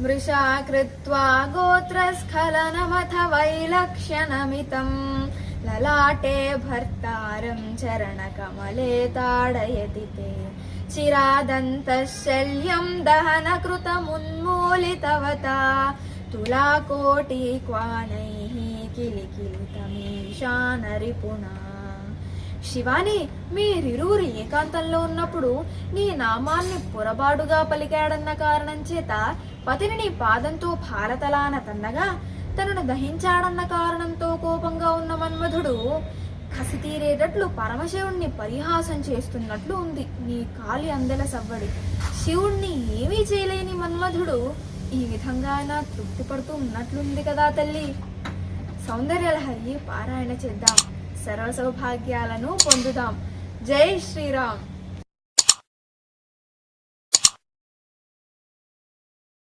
मृषा कृत्वा गोत्रस्खलनमथ वैलक्ष्यनमितम् ललाटे भर्तारं चरणकमले ताडयति ते। चिरादन्तः शल्यं दहनकृतमुन्मूलितवता। तुलाकोटिक्वानैः किलिकिलितमीशानरिपुणा శివాని మీరిరువురు ఏకాంతంలో ఉన్నప్పుడు నీ నామాన్ని పొరబాటుగా పలికాడన్న కారణం చేత పతిని నీ పాదంతో భారతలాన తన్నగా తనను దహించాడన్న కారణంతో కోపంగా ఉన్న మన్మధుడు కసి తీరేటట్లు పరమశివుణ్ణి పరిహాసం చేస్తున్నట్లు ఉంది. నీ కాలి అందెల సవ్వడి. శివుణ్ణి ఏమీ చేయలేని మన్మధుడు ఈ విధంగా ఆయన తృప్తి పడుతూ ఉన్నట్లుంది కదా తల్లి. సౌందర్యలహరి పారాయణ చేద్దాం. సర్వ సౌభాగ్యాలను పొందుదాం. జై శ్రీరామ్.